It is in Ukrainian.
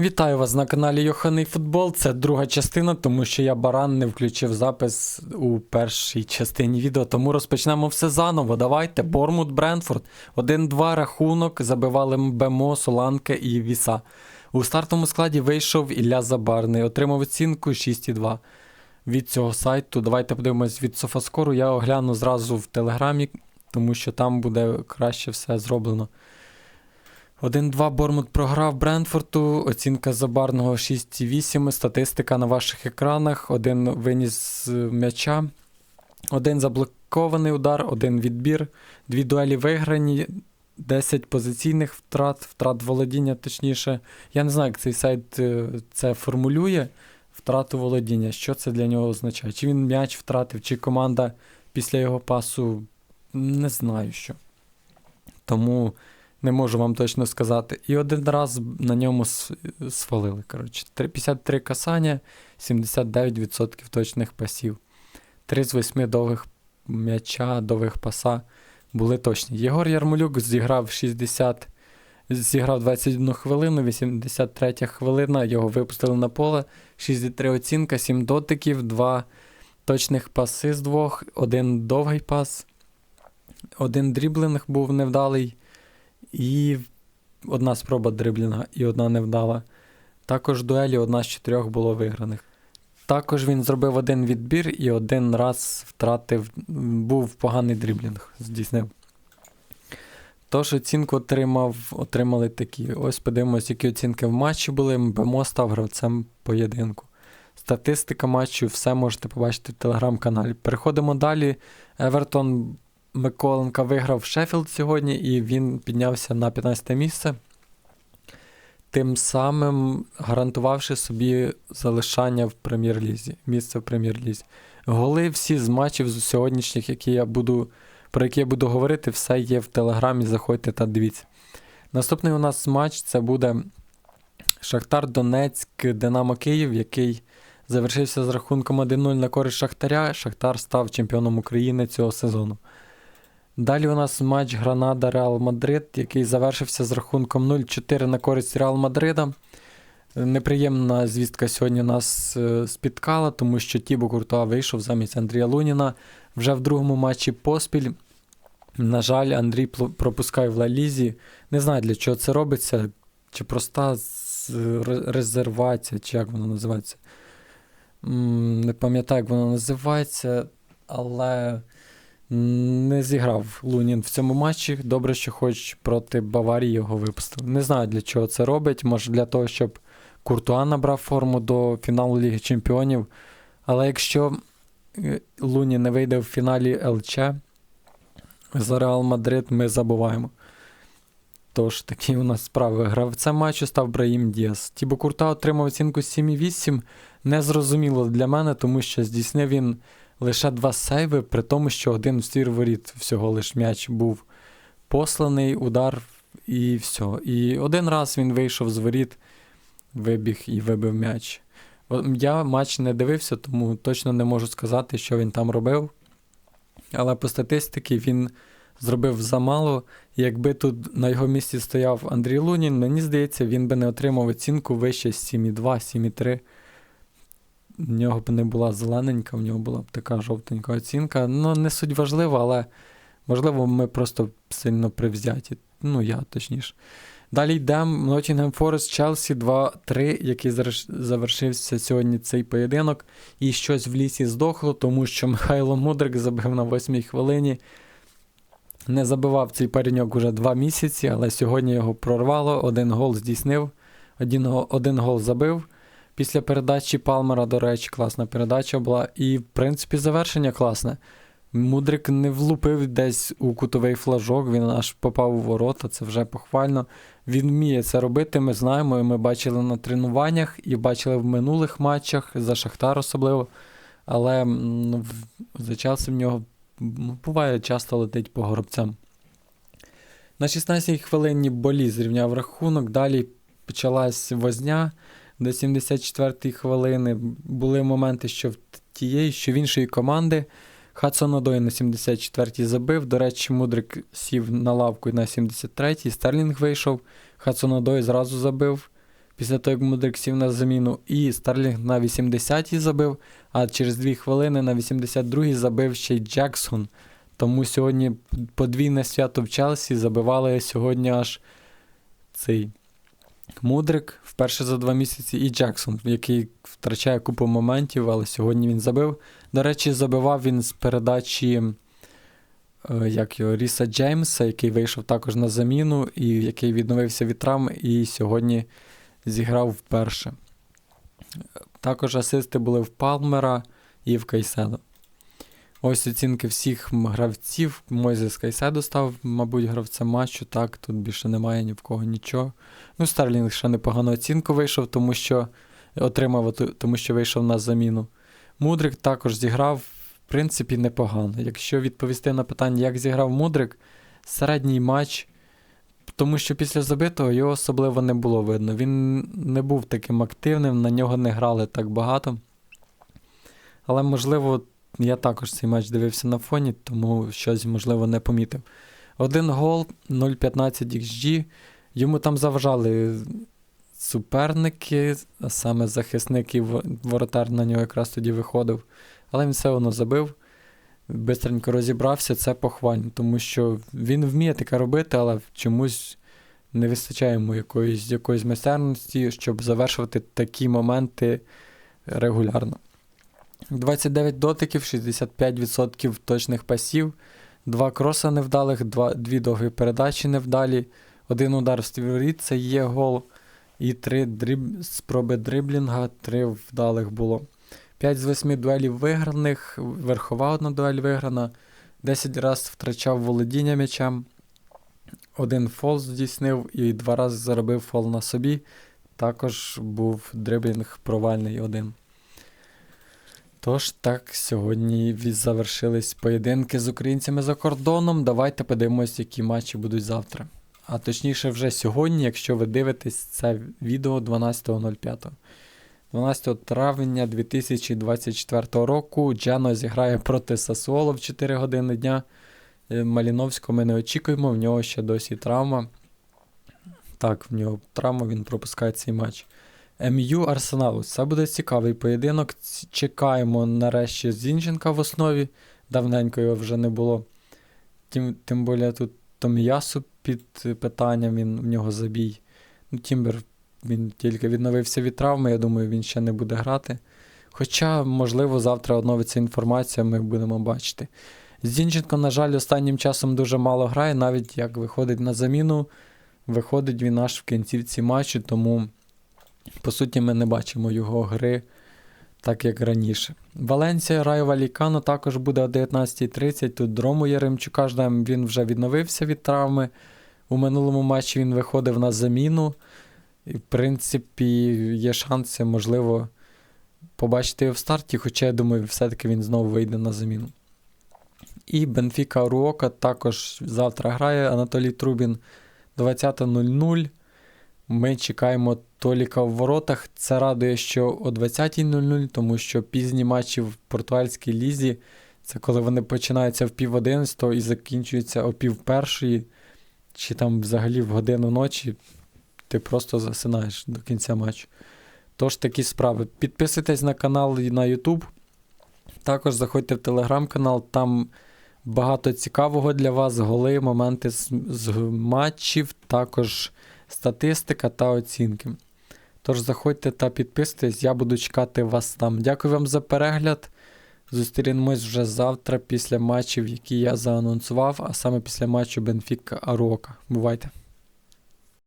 Вітаю вас на каналі Йоханий Футбол. Це друга частина, тому що я баран не включив запис у першій частині відео. Тому розпочнемо все заново. Давайте. Бормут Брентфорд. 1-2 рахунок. Забивали Бемо, Соланке і Віса. У стартовому складі вийшов Ілля Забарний. Отримав оцінку 6,2 від цього сайту. Давайте подивимось від Софаскору. Я огляну зразу в Телеграмі, тому що там буде краще все зроблено. 1-2 Бормут програв Брентфорту, оцінка Забарного 6,8, статистика на ваших екранах, один виніс м'яча, один заблокований удар, один відбір, дві дуелі виграні, 10 позиційних втрат, втрат володіння, точніше. Я не знаю, як цей сайт е, це формулює. Втрату володіння. Що це для нього означає? Чи він м'яч втратив, чи команда після його пасу не знаю що. Тому не можу вам точно сказати. І один раз на ньому свалили. Коротше, 53 касання, 79% точних пасів. 3 з 8 довгих м'яча, довгих паса були точні. Єгор Ярмолюк зіграв 60, зіграв 21 хвилину, 83 хвилина, його випустили на поле. 63 оцінка, 7 дотиків, 2 точних паси з двох, один довгий пас, один дріблинг був невдалий. І одна спроба дриблінга і одна невдала. Також дуелі одна з чотирьох було виграних. Також він зробив один відбір і один раз втратив, був поганий дріблінг, здійснив. Тож оцінку отримав, отримали такі. Ось подивимось, які оцінки в матчі були. БМО став гравцем поєдинку. Статистика матчу, все можете побачити в телеграм-каналі. Переходимо далі. Евертон Миколенка виграв Шеффілд сьогодні, і він піднявся на 15 місце, тим самим гарантувавши собі залишання в прем'єр-лізі, місце в прем'єр-лізі. Голи всі з матчів з сьогоднішніх, які я буду, про які я буду говорити, все є в телеграмі. Заходьте та дивіться. Наступний у нас матч це буде Шахтар Донецьк, Динамо Київ, який завершився з рахунком 1-0 на користь Шахтаря. Шахтар став чемпіоном України цього сезону. Далі у нас матч Гранада Реал Мадрид, який завершився з рахунком 0-4 на користь Реал Мадрида. Неприємна звістка сьогодні нас е, спіткала, тому що Тібо Куртуа вийшов замість Андрія Луніна вже в другому матчі поспіль. На жаль, Андрій пропускає в Ла-Лізі. Не знаю, для чого це робиться, чи проста резервація, чи як воно називається. Не пам'ятаю, як воно називається, але не зіграв Лунін в цьому матчі. Добре, що хоч проти Баварії його випустили. Не знаю, для чого це робить. Може для того, щоб Куртуа набрав форму до фіналу Ліги Чемпіонів. Але якщо е, Луні не вийде в фіналі ЛЧ за Реал Мадрид, ми забуваємо. Тож такі у нас справи. Гравцем матчу став Браїм Діас. Тібо Курта отримав оцінку 7,8. Незрозуміло для мене, тому що здійснив він лише два сейви, при тому, що один в воріт всього лиш м'яч був посланий, удар і все. І один раз він вийшов з воріт, вибіг і вибив м'яч. Я матч не дивився, тому точно не можу сказати, що він там робив. Але по статистиці він зробив замало. Якби тут на його місці стояв Андрій Лунін, мені здається, він би не отримав оцінку вище 7,2, 7,3. В нього б не була зелененька, в нього була б така жовтенька оцінка. Ну, не суть важлива, але можливо, ми просто сильно привзяті. Ну, я точніше. Далі йдемо. Nottingham Forest Chelsea 2-3, який завершився сьогодні цей поєдинок. І щось в лісі здохло, тому що Михайло Мудрик забив на восьмій хвилині. Не забивав цей пареньок уже два місяці, але сьогодні його прорвало. Один гол здійснив, один, один гол забив. Після передачі Палмера, до речі, класна передача була. І, в принципі, завершення класне. Мудрик не влупив десь у кутовий флажок, він аж попав у ворота, це вже похвально. Він вміє це робити, ми знаємо, і ми бачили на тренуваннях і бачили в минулих матчах, за Шахтар особливо. Але ну, за часом в нього буває часто летить по горобцям. На 16-й хвилині Болі зрівняв рахунок, далі почалась возня до 74-ї хвилини. Були моменти, що в тієї, що в іншої команди. Хадсон Одой на 74-й забив. До речі, Мудрик сів на лавку на 73-й. Стерлінг вийшов. Хадсон Одой зразу забив. після того, як Мудрик сів на заміну, і Старлінг на 80-й забив, а через 2 хвилини на 82-й забив ще й Джексон. Тому сьогодні подвійне свято в Челсі забивали сьогодні аж цей Мудрик вперше за два місяці і Джексон, який втрачає купу моментів, але сьогодні він забив. До речі, забивав він з передачі е, як його, Ріса Джеймса, який вийшов також на заміну, і який відновився від травм, і сьогодні зіграв вперше. Також асисти були в Палмера і в Кайседо. Ось оцінки всіх гравців. Мойзес Кайседо став, мабуть, гравцем матчу. Так, тут більше немає ні в кого нічого. Ну, Старлінг ще непогану оцінку вийшов, тому що отримав, тому що вийшов на заміну. Мудрик також зіграв, в принципі, непогано. Якщо відповісти на питання, як зіграв Мудрик, середній матч, тому що після забитого його особливо не було видно. Він не був таким активним, на нього не грали так багато. Але, можливо, я також цей матч дивився на фоні, тому щось, можливо, не помітив. Один гол, 0,15 XG. Йому там заважали суперники, а саме захисник і воротар на нього якраз тоді виходив. Але він все одно забив. Бистренько розібрався, це похвально, тому що він вміє таке робити, але чомусь не вистачає йому якоїсь, якоїсь майстерності, щоб завершувати такі моменти регулярно. 29 дотиків, 65% точних пасів, два кроса невдалих, два, дві довгі передачі невдалі, один удар в ствірі, це є гол, і три дріб... спроби дриблінга, три вдалих було. 5 з 8 дуелів виграних, верхова одна дуель виграна, 10 разів втрачав володіння м'ячем, один фол здійснив і два рази заробив фол на собі. Також був дриблінг провальний один. Тож так, сьогодні завершились поєдинки з українцями за кордоном. Давайте подивимось, які матчі будуть завтра. А точніше, вже сьогодні, якщо ви дивитесь це відео 12.05. 12 травня 2024 року Джано зіграє проти Сасуоло в 4 години дня. Е, Маліновського ми не очікуємо, в нього ще досі травма. Так, в нього травма, він пропускає цей матч. МЮ Арсеналу. Це буде цікавий поєдинок. Чекаємо нарешті Зінченка в основі. Давненько його вже не було. Тим, тим більше тут Том'ясу під питанням, він в нього забій. Ну, Тімбер він тільки відновився від травми, я думаю, він ще не буде грати. Хоча, можливо, завтра оновиться інформація, ми будемо бачити. Зінченко, на жаль, останнім часом дуже мало грає, навіть як виходить на заміну, виходить він аж в кінцівці матчу, тому, по суті, ми не бачимо його гри так, як раніше. Валенсія Райо Валікано також буде о 19.30. Тут Дрому Яремчука ждемо, він вже відновився від травми. У минулому матчі він виходив на заміну. І, в принципі, є шанси, можливо, побачити його в старті, хоча я думаю, все-таки він знову вийде на заміну. І Бенфіка Руока також завтра грає Анатолій Трубін 20.00. Ми чекаємо Толіка в воротах. Це радує, що о 20.00, тому що пізні матчі в португальській лізі це коли вони починаються в пів одинадцятого і закінчуються о пів першої, чи там взагалі в годину ночі. Ти просто засинаєш до кінця матчу. Тож такі справи. Підписуйтесь на канал на YouTube. Також заходьте в телеграм-канал, там багато цікавого для вас, голи, моменти з, з матчів, також статистика та оцінки. Тож заходьте та підписуйтесь, я буду чекати вас там. Дякую вам за перегляд. Зустрінемось вже завтра після матчів, які я заанонсував, а саме після матчу Бенфіка Арока. Бувайте!